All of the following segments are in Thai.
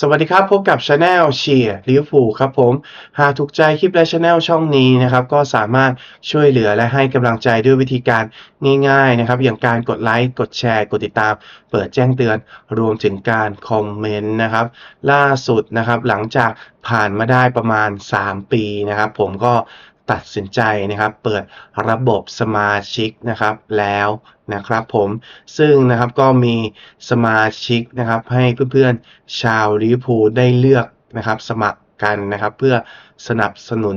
สวัสดีครับ พบกับ Channel เชียร์ลิเวอร์พูลครับผม หากถูกใจคลิปและ Channel ช่องนี้นะครับ ก็สามารถช่วยเหลือและให้กำลังใจด้วยวิธีการง่าย ๆ นะครับ อย่างการกดไลค์ กดแชร์ กดติดตาม เปิดแจ้งเตือน รวมถึงการคอมเมนต์นะครับ ล่าสุดนะครับ หลังจากผ่านมาได้ประมาณ 3 ปีนะครับ ผมก็ ตัดสินใจนะครับเปิดระบบสมาชิกนะครับแล้วนะครับผมซึ่งนะครับก็มีสมาชิกนะครับให้เพื่อนๆชาวลิเวอร์พูลได้เลือกนะครับสมัครกันนะครับเพื่อสนับสนุน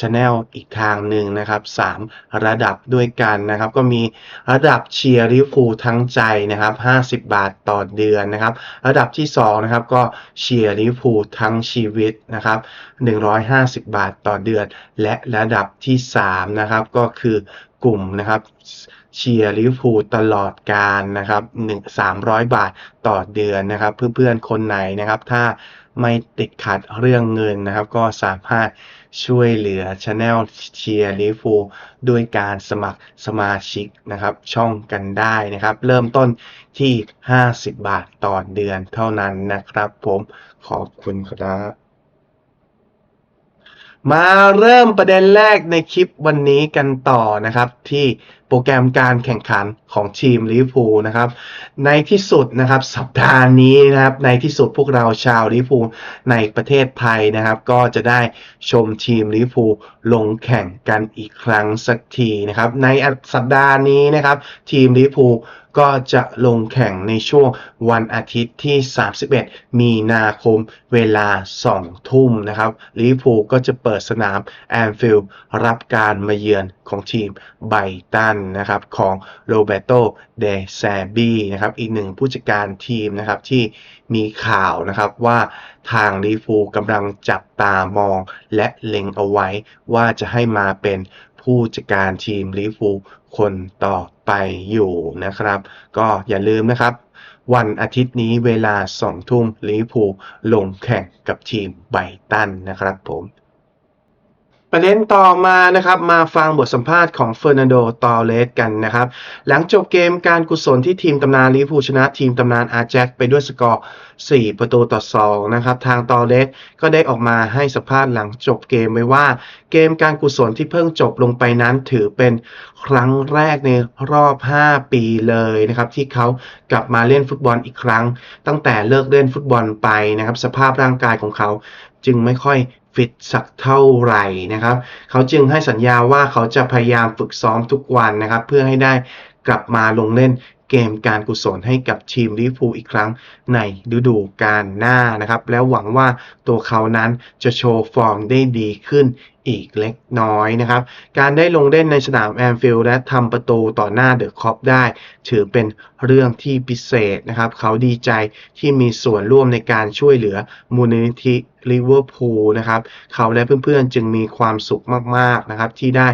ช anel อีกทางหนึ่งนะครับ 3 ระดับด้วยกันนะครับ ก็มีระดับเชียร์ลิเวอร์พูทั้งใจนะครับ 50 บาทต่อเดือนนะครับ ระดับที่2นะครับก็เชียร์ลิเวอร์พูทั้งชีวิตนะครับ 150 บาทต่อเดือน และระดับที่3นะครับก็คือกลุ่มนะครับเชียร์ลิเวอร์พูลตลอดการนะครับ1 300บาทต่อเดือนนะครับ เพื่อนๆคนไหนนะครับ ถ้าไม่ติดขัดเรื่องเงินนะครับ ก็สามารถ ช่วยเหลือช anel เชียร์ลิฟูด้วยการสมัครสมาชิกนะครับ ช่องกันได้นะครับ เริ่มต้นที่ 50 บาทต่อเดือนเท่านั้นนะครับผมขอบคุณครับมาเริ่มประเด็นแรกในคลิปวันนี้กันต่อนะครับที่โปรแกรมการแข่งขันของทีมลิเวอร์พูลนะครับ ในที่สุดนะครับสัปดาห์นี้นะครับ ในที่สุดพวกเราชาวลิเวอร์พูลในประเทศไทยนะครับ ก็จะได้ชมทีมลิเวอร์พูลลงแข่งกันอีกครั้งสักทีนะครับ ในสัปดาห์นี้นะครับ ทีมลิเวอร์พูลก็จะลงแข่งในช่วงวันอาทิตย์ที่ 31 มีนาคมเวลา 2 ทุ่มนะครับลิเวอร์พูลก็จะเปิดสนามแอนฟิลด์รับการมาเยือน ของทีมไบตันนะครับของโรเบโตเดแซบีนะครับอีกหนึ่งผู้จัดการทีมนะครับที่มีข่าวนะครับว่าทางลิเวอร์พูกำลังจับตามองและเล็งเอาไว้ว่าจะให้มาเป็นผู้จัดการทีมลิเวอร์พูคนต่อไปอยู่นะครับ ก็อย่าลืมนะครับ วันอาทิตย์นี้เวลา2ทุ่มลิเวอร์พูลลงแข่งกับทีมไบตันนะครับผม ประเด็นต่อมานะครับมาฟังบทสัมภาษณ์ของเฟอร์นันโด ตอเรสกันนะครับ หลังจบเกมการกุศลที่ทีมตำนานลิเวอร์พูลชนะทีมตำนานอาแจ็คไปด้วยสกอร์ 4 ประตูต่อ 2 นะครับ ทางตอเรสก็ได้ออกมาให้สัมภาษณ์หลังจบเกมไว้ว่า เกมการกุศลที่เพิ่งจบลงไปนั้นถือเป็นครั้งแรกในรอบ 5 ปีเลยนะครับที่เขากลับมาเล่นฟุตบอลอีกครั้ง ตั้งแต่เลิกเล่นฟุตบอลไปนะครับสภาพร่างกายของเขาจึงไม่ค่อย ฟิตสักเท่าไหร่นะครับ เขาจึงให้สัญญาว่าเขาจะพยายามฝึกซ้อมทุกวันนะครับ เพื่อให้ได้กลับมาลงเล่นเกมการกุศลให้กับทีมลิเวอร์พูลอีกครั้งในฤดูกาลหน้านะครับ แล้วหวังว่าตัวเขานั้นจะโชว์ฟอร์มได้ดีขึ้น อีกเล็กน้อยนะครับ การได้ลงเล่นในสนามแอนฟิลด์และทำประตูต่อหน้าเดอะคอปได้ ถือเป็นเรื่องที่พิเศษนะครับ เขาดีใจที่มีส่วนร่วมในการช่วยเหลือมูลนิธิลิเวอร์พูลนะครับ เขาและเพื่อนๆจึงมีความสุขมากๆนะครับ ที่ได้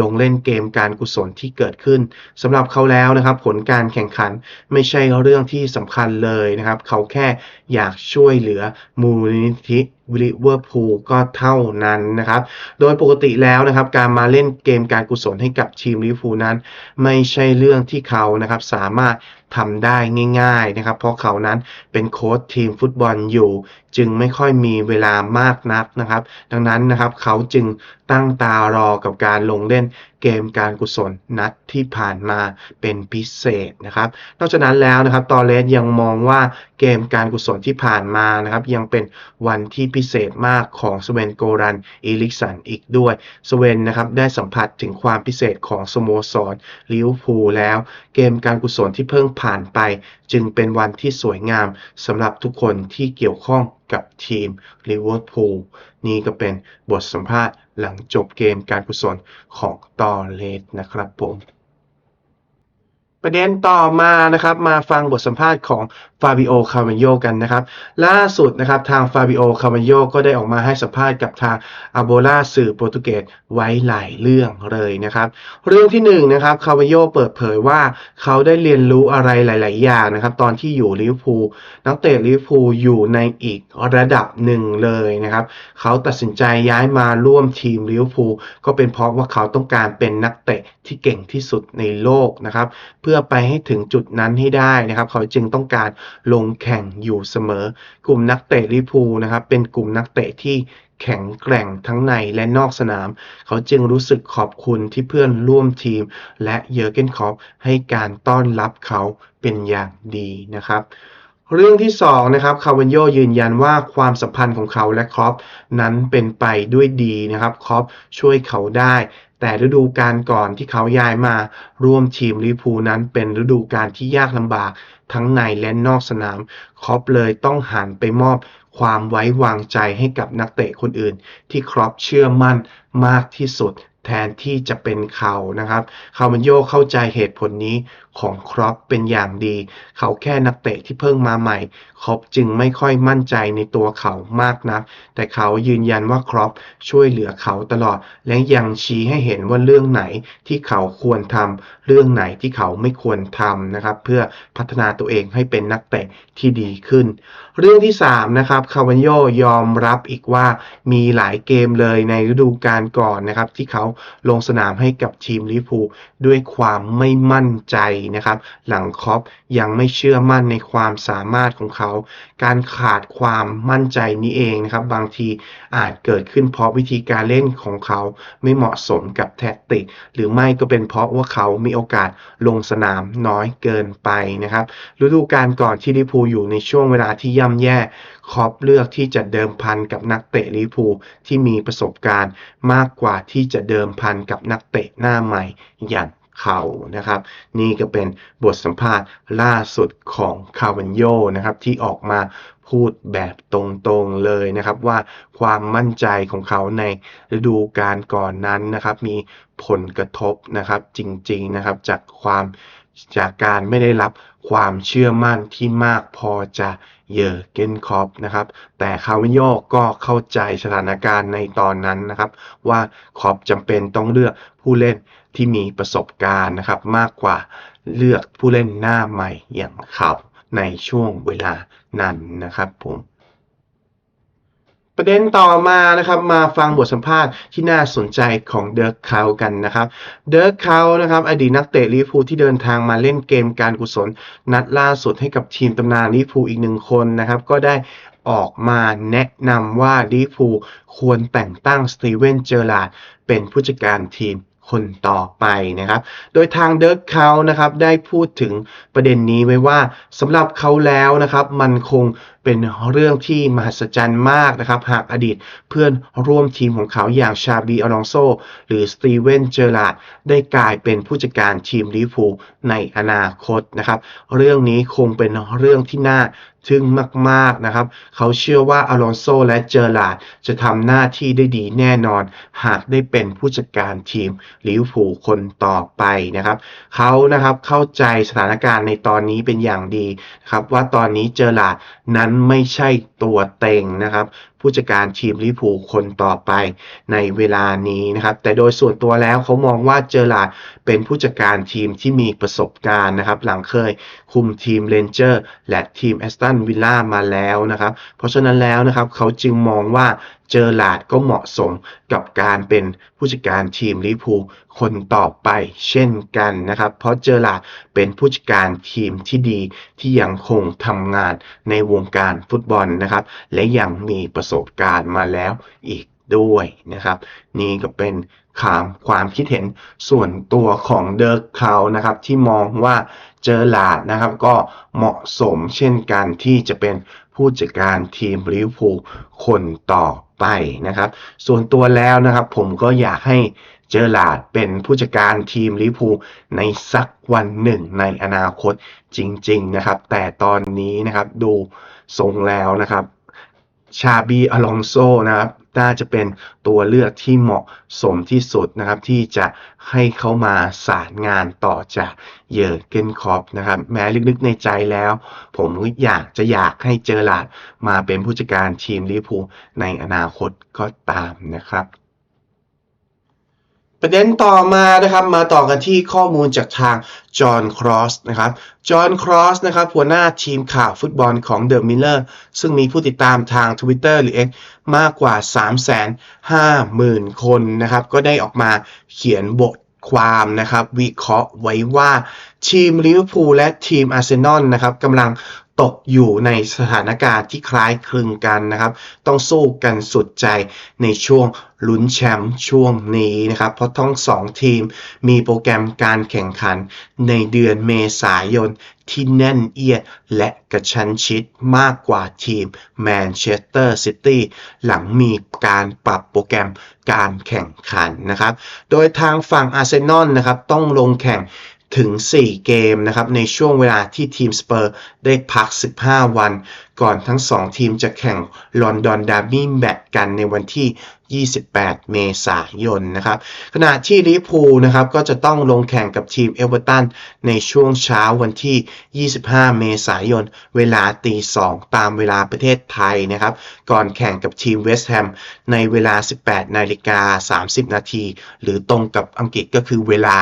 ลงเล่นเกมการกุศลที่เกิดขึ้นสำหรับเขาแล้วนะครับ ผลการแข่งขันไม่ใช่เรื่องที่สำคัญเลยนะครับ เขาแค่อยากช่วยเหลือมูลนิธิ ลิเวอร์พูลก็เท่านั้นนะครับ โดยปกติแล้วนะครับ การมาเล่นเกมการกุศลให้กับทีมลิเวอร์พูลนั้น ไม่ใช่เรื่องที่เขานะครับสามารถทำได้ง่ายๆนะครับเพราะเขานั้นเป็นโค้ชทีมฟุตบอลอยู่ จึงไม่ค่อยมีเวลามากนักนะครับ ดังนั้นนะครับเขาจึงตั้งตารอกับการลงเล่นเกมการกุศลนัดที่ผ่านมาเป็นพิเศษนะครับ นอกจากนั้นแล้วนะครับตอเลสยังมองว่าเกมการกุศลที่ผ่านมานะครับยังเป็นวันที่พิเศษมากของสเวนโกรันอีลิกสันอีกด้วยสเวนนะครับได้สัมผัสถึงความพิเศษของสโมสรลิเวอร์พูลแล้ว เกมการกุศลที่เพิ่งผ่านไป จึงเป็นวันที่สวยงามสำหรับทุกคนที่เกี่ยวข้องกับทีมลิเวอร์พูลนี่ก็เป็นบทสัมภาษณ์หลังจบเกมการกุศลของตอเลสนะครับผมประเด็นต่อมานะครับมาฟังบทสัมภาษณ์ของฟาบิโอคาร์ a นโยกันนะครับ ล่าสุดนะครับทางฟาบิโอคาร์ a นโยก็ได้ออกมาให้สัมภาษณ์กับทางอาโบลาสื่อโปรตุเกสไว้หลายเรื่องเลยนะครับ เรื่องที่หนึ่งนะครับคาร์ a นโยเปิดเผยว่าเขาได้เรียนรู้อะไรหลาย ๆ อย่างนะครับ ตอนที่อยู่ลิเวอร์พูลนักเตะลิเวอร์พูลอยู่ในอีกระดับหนึ่งเลยนะครับ เขาตัดสินใจย้ายมาร่วมทีมลิเวอร์พูลก็เป็นเพราะว่าเขาต้องการเป็นนักเตะที่เก่งที่สุดในโลกนะครับ เพื่อไปให้ถึงจุดนั้นให้ได้นะครับ เขาจึงต้องการลงแข่งอยู่เสมอ กลุ่มนักเตะลิพูนะครับเป็นกลุ่มนักเตะที่แข็งแกร่งทั้งในและนอกสนาม เขาจึงรู้สึกขอบคุณที่เพื่อนร่วมทีม และเยอร์เกนคอปให้การต้อนรับเขาเป็นอย่างดีนะครับเรื่องที่2นะครับคาวันโยยืนยันว่าความสัมพันธ์ของเขาและครอปนั้นเป็นไปด้วยดีนะครับครอปช่วยเขาได้ แต่ฤดูกาลก่อนที่เขาย้ายมาร่วมทีมลิพูนั้นเป็นฤดูกาลที่ยากลำบากทั้งในและนอกสนาม ครอปเลยต้องหันไปมอบความไว้วางใจให้กับนักเตะคนอื่น ที่ครอปเชื่อมั่นมากที่สุด แทนที่จะเป็นเขานะครับ คาวันโยเข้าใจเหตุผลนี้ของครอปเป็นอย่างดี เขาแค่นักเตะที่เพิ่งมาใหม่ ครอปจึงไม่ค่อยมั่นใจในตัวเขามากนัก แต่เขายืนยันว่าครอปช่วยเหลือเขาตลอด และยังชี้ให้เห็นว่าเรื่องไหนที่เขาควรทำ เรื่องไหนที่เขาไม่ควรทำนะครับ เพื่อพัฒนาตัวเองให้เป็นนักเตะที่ดีขึ้น เรื่องที่3นะครับ คาวันโยยอมรับอีกว่ามีหลายเกมเลยในฤดูกาลก่อนนะครับที่เขาลงสนามให้กับทีมลิพูด้วยความไม่มั่นใจนะครับ หลังครอปยังไม่เชื่อมั่นในความสามารถของเขา การขาดความมั่นใจนี้เองนะครับ บางทีอาจเกิดขึ้นเพราะวิธีการเล่นของเขาไม่เหมาะสมกับแทคติก หรือไม่ก็เป็นเพราะว่าเขามีโอกาสลงสนามน้อยเกินไปนะครับฤดูกาลก่อนที่ลิพูอยู่ในช่วงเวลาที่ย่ำแย่คอปเลือกที่จะเดิมพันกับนักเตะลิพูที่มีประสบการณ์มากกว่าที่จะเดิมมพันกับนักเตะหน้าใหม่อย่างเขานะครับ นี่ก็เป็นบทสัมภาษณ์ล่าสุดของคาวันโยนะครับที่ออกมาพูดแบบตรงๆเลยนะครับว่าความมั่นใจของเขาในฤดูกาลก่อนนั้นนะครับ มีผลกระทบนะครับจริงๆนะครับจากความจากการไม่ได้รับความเชื่อมั่นที่มากพอจะ เยอร์เกนคอปนะครับ แต่คาวิโยก็เข้าใจสถานการณ์ในตอนนั้นนะครับ ว่าคอปจำเป็นต้องเลือกผู้เล่นที่มีประสบการณ์นะครับ มากกว่าเลือกผู้เล่นหน้าใหม่อย่างเขาในช่วงเวลานั้นนะครับผม ประเด็นต่อมานะครับมาฟังบทสัมภาษณ์ที่น่าสนใจของเดิร์กคาวกันนะครับเดิร์กคาวนะครับอดีตนักเตะลิฟว์ที่เดินทางมาเล่นเกมการกุศล นัดล่าสุดให้กับทีมตำนานลิฟว์อีกหนึ่งคนนะครับก็ได้ออกมาแนะนำว่าลิฟว์ควรแต่งตั้งสตีเวนเจอร์ลาดเป็นผู้จัดการทีม คนต่อไปนะครับ โดยทางเดิร์กเขานะครับได้พูดถึงประเด็นนี้ไว้ว่าสำหรับเขาแล้วนะครับ มันคงเป็นเรื่องที่มหัศจรรย์มากนะครับ หากอดีตเพื่อนร่วมทีมของเขาอย่างชาบีอลองโซหรือสตีเวนเจอร์ลาดได้กลายเป็นผู้จัดการทีมลิเวอร์พูลในอนาคตนะครับ เรื่องนี้คงเป็นเรื่องที่น่า ทึ่งมากๆนะครับ เขาเชื่อว่าอลอนโซและเจอร์ลาดจะทำหน้าที่ได้ดีแน่นอน หากได้เป็นผู้จัดการทีมลิเวอร์พูลคนต่อไปนะครับ เขานะครับเข้าใจสถานการณ์ในตอนนี้เป็นอย่างดีครับว่าตอนนี้เจอร์ลาดนั้นไม่ใช่ตัวเต็งนะครับ ผู้จัดการทีมลิเวอร์พูลคนต่อไปในเวลานี้นะครับ แต่โดยส่วนตัวแล้วเขามองว่าเจอร์ลาดเป็นผู้จัดการทีมที่มีประสบการณ์นะครับ หลังเคยคุมทีมเรนเจอร์และทีมแอสตันวิลล่ามาแล้วนะครับ เพราะฉะนั้นแล้วนะครับเขาจึงมองว่าเจอร์ลาดก็เหมาะสมกับการเป็นผู้จัดการทีมลิพูคนต่อไปเช่นกันนะครับ เพราะเจอร์ลาดเป็นผู้จัดการทีมที่ดีที่ยังคงทำงานในวงการฟุตบอลนะครับ และยังมีประสบการณ์มาแล้วอีกด้วยนะครับ นี่ก็เป็นคำความคิดเห็นส่วนตัวของเดิร์กเขานะครับที่มองว่าเจอร์ลาดนะครับก็เหมาะสมเช่นกันที่จะเป็นผู้จัดการทีมลิเวอร์พูลคนต่อ ไปนะครับ ส่วนตัวแล้วนะครับผมก็อยากให้เจอลาดเป็นผู้จัดการทีมลิพูในสักวันหนึ่งในอนาคตจริง ๆนะครับ แต่ตอนนี้นะครับดูทรงแล้วนะครับ ชาบีอลองโซนะครับ น่าจะเป็นตัวเลือกที่เหมาะสมที่สุดนะครับ ที่จะให้เขามาสารงานต่อจากเยอร์เกนคอปนะครับ แม้ลึกๆในใจแล้ว ผมอยากจะอยากให้เจอหลาดมาเป็นผู้จัดการทีมลิเวอร์พูลในอนาคตก็ตามนะครับ ประเด็นต่อมานะครับมาต่อกันที่ข้อมูลจากทางจอห์นครอสนะครับจอห์นครอสนะครับหัวหน้าทีมข่าวฟุตบอลของเดอะมิลเลอร์ซึ่งมีผู้ติดตามทาง Twitter หรือ X มากกว่า 350,000 คนนะครับก็ได้ออกมาเขียนบทความนะครับวิเคราะห์ไว้ว่าทีมลิเวอร์พูลและทีมอาร์เซนอลนะครับกำลัง ตกอยู่ในสถานการณ์ที่คล้ายคลึงกันนะครับ ต้องสู้กันสุดใจในช่วงลุ้นแชมป์ช่วงนี้นะครับ เพราะทั้งสองทีมมีโปรแกรมการแข่งขันในเดือนเมษายนที่แน่นเอียดและกระชั้นชิดมากกว่าทีมแมนเชสเตอร์ซิตี้หลังมีการปรับโปรแกรมการแข่งขันนะครับ โดยทางฝั่งอาร์เซนอลนะครับต้องลงแข่ง ถึง 4 เกมนะครับในช่วงเวลาที่ทีมสเปอร์ได้พัก 15 วัน ก่อนทั้ง 2 ทีมจะแข่งลอนดอนดาร์บี้แมตช์กันในวันที่ 28 เมษายนนะครับขณะที่ลิเวอร์พูลนะครับก็จะต้องลงแข่งกับทีมเอเวอร์ตันในช่วงเช้าวันที่ 25 เมษายน เวลาตี 2 ตามเวลาประเทศไทยนะครับก่อนแข่งกับทีมเวสต์แฮมในเวลา 18 นาฬิกา 30 นาที หรือตรงกับอังกฤษก็คือเวลา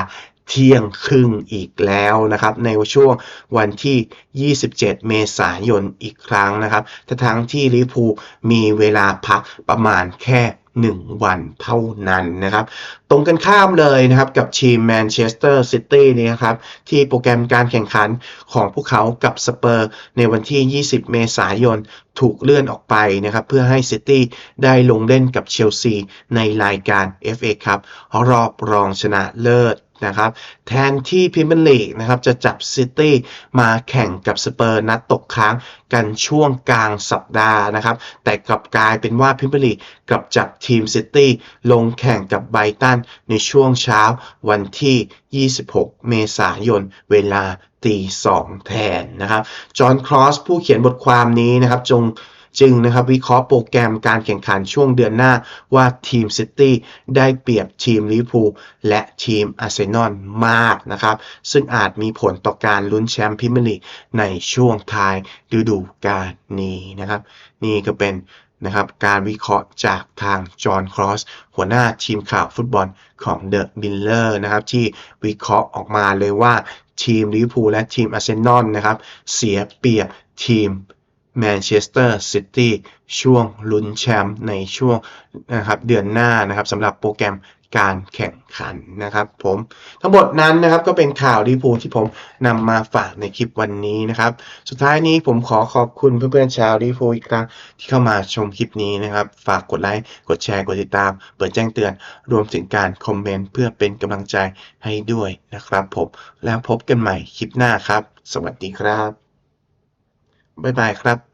เที่ยงครึ่งอีกแล้วนะครับ ในช่วงวันที่ 27 เมษายนอีกครั้งนะครับแต่ทั้งที่ลิพูมีเวลาพักประมาณแค่1วันเท่านั้นนะครับ ตรงกันข้ามเลยนะครับกับทีมแมนเชสเตอร์ซิตี้นี่นะครับที่โปรแกรมการแข่งขันของพวกเขากับสเปอร์ในวันที่ 20 เมษายนถูกเลื่อนออกไปนะครับเพื่อให้ซิตี้ได้ลงเล่นกับเชลซีในรายการ FA ครับรอบรองชนะเลิศ นะครับ แทนที่พรีเมียร์ลีกนะครับจะจับซิตี้มาแข่งกับสเปอร์นัดตกค้างกันช่วงกลางสัปดาห์นะครับ แต่กลับกลายเป็นว่าพรีเมียร์ลีกกลับจับทีมซิตี้ลงแข่งกับไบตันในช่วงเช้าวันที่ 26 เมษายนเวลาตีสองแทนนะครับ จอห์นครอสผู้เขียนบทความนี้นะครับจง จึงนะครับวิเคราะห์โปรแกรมการแข่งขันช่วงเดือนหน้าว่าทีมซิตี้ได้เปรียบทีมลิเวอร์พูลและทีมอาร์เซนอลมากนะครับซึ่งอาจมีผลต่อการลุ้นแชมป์พรีเมียร์ลีกในช่วงท้ายฤดูกาลนี้นะครับ นี่ก็เป็นนะครับการวิเคราะห์จากทางจอห์นครอสหัวหน้าทีมข่าวฟุตบอลของเดอะมิลเลอร์นะครับที่วิเคราะห์ออกมาเลยว่าทีมลิเวอร์พูลและทีมอาร์เซนอลนะครับเสียเปรียบทีม แมนเชสเตอร์ซิตี้ช่วงลุ้นแชมป์ในช่วงนะครับเดือนหน้านะครับสำหรับโปรแกรมการแข่งขันนะครับผมทั้งหมดนั้นนะครับก็เป็นข่าวลิเวอร์พูลที่ผมนำมาฝากในคลิปวันนี้นะครับ สุดท้ายนี้ผมขอขอบคุณเพื่อนๆชาวลิเวอร์พูลอีกครั้งที่เข้ามาชมคลิปนี้นะครับ ฝากกดไลค์กดแชร์กดติดตาม เปิดแจ้งเตือนรวมถึงการคอมเมนต์เพื่อเป็นกำลังใจให้ด้วยนะครับผมแล้วพบกันใหม่คลิปหน้าครับ สวัสดีครับ บ๊ายบายครับ